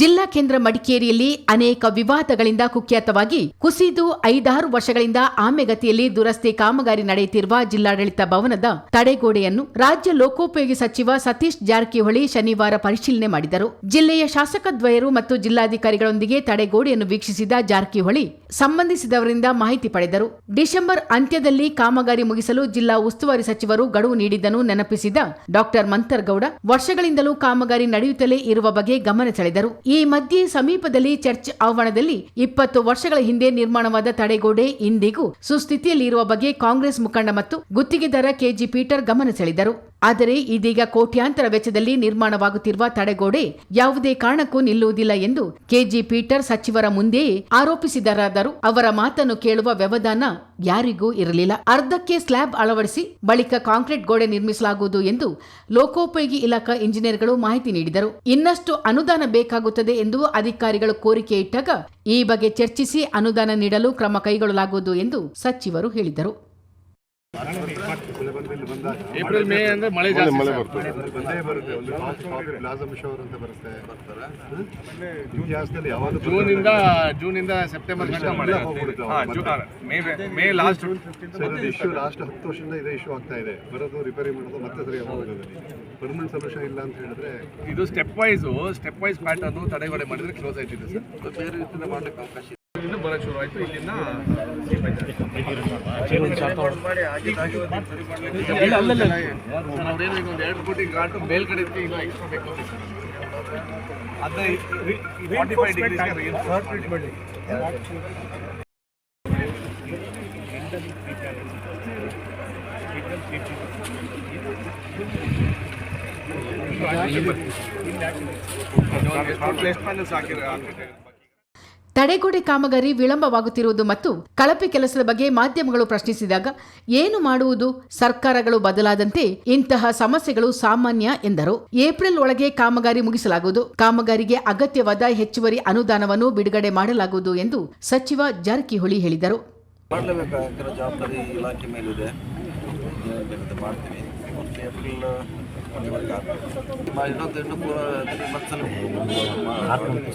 ಜಿಲ್ಲಾ ಕೇಂದ್ರ ಮಡಿಕೇರಿಯಲ್ಲಿ ಅನೇಕ ವಿವಾದಗಳಿಂದ ಕುಖ್ಯಾತವಾಗಿ ಕುಸಿದು ಐದಾರು ವರ್ಷಗಳಿಂದ ಆಮೆಗತಿಯಲ್ಲಿ ದುರಸ್ತಿ ಕಾಮಗಾರಿ ನಡೆಯುತ್ತಿರುವ ಜಿಲ್ಲಾಡಳಿತ ಭವನದ ತಡೆಗೋಡೆಯನ್ನು ರಾಜ್ಯ ಲೋಕೋಪಯೋಗಿ ಸಚಿವ ಸತೀಶ್ ಜಾರಕಿಹೊಳಿ ಶನಿವಾರ ಪರಿಶೀಲನೆ ಮಾಡಿದರು. ಜಿಲ್ಲೆಯ ಶಾಸಕದ್ವಯರು ಮತ್ತು ಜಿಲ್ಲಾಧಿಕಾರಿಗಳೊಂದಿಗೆ ತಡೆಗೋಡೆಯನ್ನು ವೀಕ್ಷಿಸಿದ ಜಾರಕಿಹೊಳಿ ಸಂಬಂಧಿಸಿದವರಿಂದ ಮಾಹಿತಿ ಪಡೆದರು. ಡಿಸೆಂಬರ್ ಅಂತ್ಯದಲ್ಲಿ ಕಾಮಗಾರಿ ಮುಗಿಸಲು ಜಿಲ್ಲಾ ಉಸ್ತುವಾರಿ ಸಚಿವರು ಗಡುವು ನೀಡಿದ್ದನ್ನು ನೆನಪಿಸಿದ ಡಾಕ್ಟರ್ ಮಂತರ್ಗೌಡ ವರ್ಷಗಳಿಂದಲೂ ಕಾಮಗಾರಿ ನಡೆಯುತ್ತಲೇ ಇರುವ ಬಗ್ಗೆ ಗಮನ ಸೆಳೆದರು. ಮಧ್ಯೆ ಸಮೀಪದಲ್ಲಿ ಚರ್ಚ್ ಆವರಣದಲ್ಲಿ ಇಪ್ಪತ್ತು ವರ್ಷಗಳ ಹಿಂದೆ ನಿರ್ಮಾಣವಾದ ತಡೆಗೋಡೆ ಇಂದಿಗೂ ಸುಸ್ಥಿತಿಯಲ್ಲಿರುವ ಬಗ್ಗೆ ಕಾಂಗ್ರೆಸ್ ಮುಖಂಡ ಮತ್ತು ಗುತ್ತಿಗೆದಾರ ಕೆಜಿ ಪೀಟರ್ ಗಮನ ಸೆಳೆದರು. ಆದರೆ ಇದೀಗ ಕೋಟ್ಯಾಂತರ ವೆಚ್ಚದಲ್ಲಿ ನಿರ್ಮಾಣವಾಗುತ್ತಿರುವ ತಡೆಗೋಡೆ ಯಾವುದೇ ಕಾರಣಕ್ಕೂ ನಿಲ್ಲುವುದಿಲ್ಲ ಎಂದು ಕೆಜಿ ಪೀಟರ್ ಸಚಿವರ ಮುಂದೆಯೇ ಆರೋಪಿಸಿದರಾದರೂ ಅವರ ಮಾತನ್ನು ಕೇಳುವ ವ್ಯವಧಾನ ಯಾರಿಗೂ ಇರಲಿಲ್ಲ. ಅರ್ಧಕ್ಕೆ ಸ್ಲ್ಯಾಬ್ ಅಳವಡಿಸಿ ಬಳಿಕ ಕಾಂಕ್ರೀಟ್ ಗೋಡೆ ನಿರ್ಮಿಸಲಾಗುವುದು ಎಂದು ಲೋಕೋಪಯೋಗಿ ಇಲಾಖಾ ಇಂಜಿನಿಯರ್ಗಳು ಮಾಹಿತಿ ನೀಡಿದರು. ಇನ್ನಷ್ಟು ಅನುದಾನ ಬೇಕಾಗುತ್ತದೆ ಎಂದು ಅಧಿಕಾರಿಗಳು ಕೋರಿಕೆ ಇಟ್ಟಾಗ ಈ ಬಗ್ಗೆ ಚರ್ಚಿಸಿ ಅನುದಾನ ನೀಡಲು ಕ್ರಮ ಕೈಗೊಳ್ಳಲಾಗುವುದು ಎಂದು ಸಚಿವರು ಹೇಳಿದರು. ಏಪ್ರಿಲ್ ಮೇ ಅಂದ್ರೆ ಮಳೆ ಜಾಸ್ತಿ ಮಳೆ. ಬರ್ತದೆ. ಬಂದೇ ಬರುತ್ತೆ ಒಂದು ಕಾಫಿ ಕಾಫಿ ಬ್ಲಾಸಮ್ ಶೋರ್ ಅಂತ ಬರುತ್ತೆ. ಇತಿಹಾಸದಲ್ಲಿ ಯಾವಾಗ ಜೂನ್ ಇಂದ ಜೂನ್ ಇಂದ ಸೆಪ್ಟೆಂಬರ್ ಗಂಟ ಮಳೆ ಹೋಗ್ಬಿಡುತ್ತೆ ಹಾ, June May May last issue last ಹತ್ತು ವರ್ಷದಿಂದ ಇದೇ ಇಶ್ಯೂ ಆಗ್ತಾ ಇದೆ. ಬರೋದು ರಿಪೇರಿ ಮಾಡೋದು ಮತ್ತೆ ಸರಿ ಹೋಗೋದು ಪರ್ಮನೆಂಟ್ ಸೊಲ್ಯೂಷನ್ ಇಲ್ಲ ಅಂತ ಹೇಳಿದ್ರೆ ಇದು step wise step wise pattern ತಡೆಗೋಡೆ ಮಾಡಿದ್ರೆ ಕ್ಲೋಸ್ ಆಯ್ತಿದೆ ಸರ್. ಬೇರೆ ರೀತಿಯಿಂದ ಮಾಡ್ಲಿಕ್ಕೆ ಅವಕಾಶ ಇದೆ ಇನ್ನು ಬರಕ್ಕೆ ಶುರು ಆಯ್ತು ಇಲ್ಲಿಂದ ಇಲ್ಲ, ಅಲ್ಲಲ್ಲ. ಸರ್, ಅವ್ರೇನು ಈಗ ಒಂದು ಎರಡು ಕೋಟಿ ಗ್ರಾಂಟ್ ಮೇಲ್ಗಡೆ ಇದ್ದಕ್ಕೆ ಇನ್ನೂ ಎಕ್ಸ್ಟ್ರಾ ಬೇಕು ಅದನ್ನ ಫಾರ್ಟಿ ಫೈವ್ ಡಿಗ್ರಿ ಹಾಕಿದ್ರೆ ತಡೆಗೋಡೆ ಕಾಮಗಾರಿ ವಿಳಂಬವಾಗುತ್ತಿರುವುದು ಮತ್ತು ಕಳಪೆ ಕೆಲಸದ ಬಗ್ಗೆ ಮಾಧ್ಯಮಗಳು ಪ್ರಶ್ನಿಸಿದಾಗ, ಏನು ಮಾಡುವುದು? ಸರ್ಕಾರಗಳು ಬದಲಾದಂತೆ ಇಂತಹ ಸಮಸ್ಯೆಗಳು ಸಾಮಾನ್ಯ ಎಂದರು. ಏಪ್ರಿಲ್ ಒಳಗೆ ಕಾಮಗಾರಿ ಮುಗಿಸಲಾಗುವುದು. ಕಾಮಗಾರಿಗೆ ಅಗತ್ಯವಾದ ಹೆಚ್ಚುವರಿ ಅನುದಾನವನ್ನು ಬಿಡುಗಡೆ ಮಾಡಲಾಗುವುದು ಎಂದು ಸಚಿವ ಜಾರಕಿಹೊಳಿ ಹೇಳಿದರು. ಜವಾಬ್ದಾರಿ ಇಲಾಖೆ ಮೇಲಿದೆ. ಮಾಡ್ತೀವಿ. ಇನ್ನೊಂದು ಇನ್ನು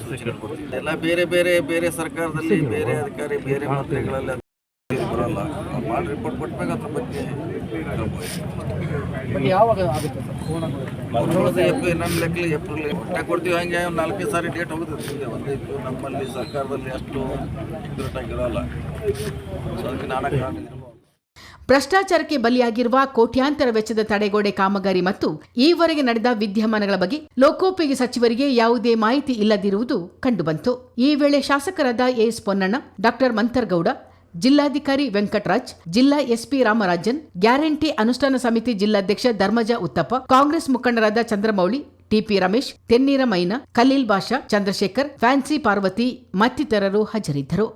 ಸೂಚನೆ ಕೊಡ್ತೀವಿ ಎಲ್ಲ ಬೇರೆ ಬೇರೆ ಬೇರೆ ಸರ್ಕಾರದಲ್ಲಿ ಬೇರೆ ಅಧಿಕಾರಿ ಬೇರೆ ಮಂತ್ರಿಗಳೆಲ್ಲ ಬರಲ್ಲ. ಅವ್ರು ಮಾಡಿ ರಿಪೋರ್ಟ್ ಕೊಟ್ಟಾಗ ಅದ್ರ ಬಗ್ಗೆ ನೋಡೋದು ಏಪ್ರಿಲ್ ನನ್ನ ಲೆಕ್ಕಲಿ ಏಪ್ರಿಲ್ ಕೊಟ್ಟೆ ಕೊಡ್ತೀವಿ ಹಂಗೆ ಒಂದು ನಾಲ್ಕೈದು ಸಾರಿ ಡೇಟ್ ಹೋಗುತ್ತೆ. ಒಂದೇ ನಮ್ಮಲ್ಲಿ ಸರ್ಕಾರದಲ್ಲಿ ಅಷ್ಟು accurate ಆಗಿರಲ್ಲ ಸೊ ಅದಕ್ಕೆ ನಾನಾಗ ಕಾರಣ ಭ್ರಷ್ಟಾಚಾರಕ್ಕೆ ಬಲಿಯಾಗಿರುವ ಕೋಟ್ಯಾಂತರ ವೆಚ್ಚದ ತಡೆಗೋಡೆ ಕಾಮಗಾರಿ ಮತ್ತು ಈವರೆಗೆ ನಡೆದ ವಿದ್ಯಮಾನಗಳ ಬಗ್ಗೆ ಲೋಕೋಪಯೋಗಿ ಸಚಿವರಿಗೆ ಯಾವುದೇ ಮಾಹಿತಿ ಇಲ್ಲದಿರುವುದು ಕಂಡುಬಂತು. ಈ ವೇಳೆ ಶಾಸಕರಾದ ಎಸ್ ಪೊನ್ನಣ್ಣ, ಡಾಕ್ಟರ್ ಮಂಥರ್ಗೌಡ, ಜಿಲ್ಲಾಧಿಕಾರಿ ವೆಂಕಟರಾಜ್, ಜಿಲ್ಲಾ ಎಸ್ಪಿ ರಾಮರಾಜನ್, ಗ್ಯಾರಂಟಿ ಅನುಷ್ಠಾನ ಸಮಿತಿ ಜಿಲ್ಲಾಧ್ಯಕ್ಷ ಧರ್ಮಜ ಉತ್ತಪ್ಪ, ಕಾಂಗ್ರೆಸ್ ಮುಖಂಡರಾದ ಚಂದ್ರಮೌಳಿ, ಟಿಪಿ ರಮೇಶ್ ತೆನ್ನೀರ ಮೈನ ಖಲೀಲ್ ಬಾಷಾ, ಚಂದ್ರಶೇಖರ್, ಫ್ಯಾನ್ಸಿ ಪಾರ್ವತಿ ಮತ್ತಿತರರು ಹಾಜರಿದ್ದರು.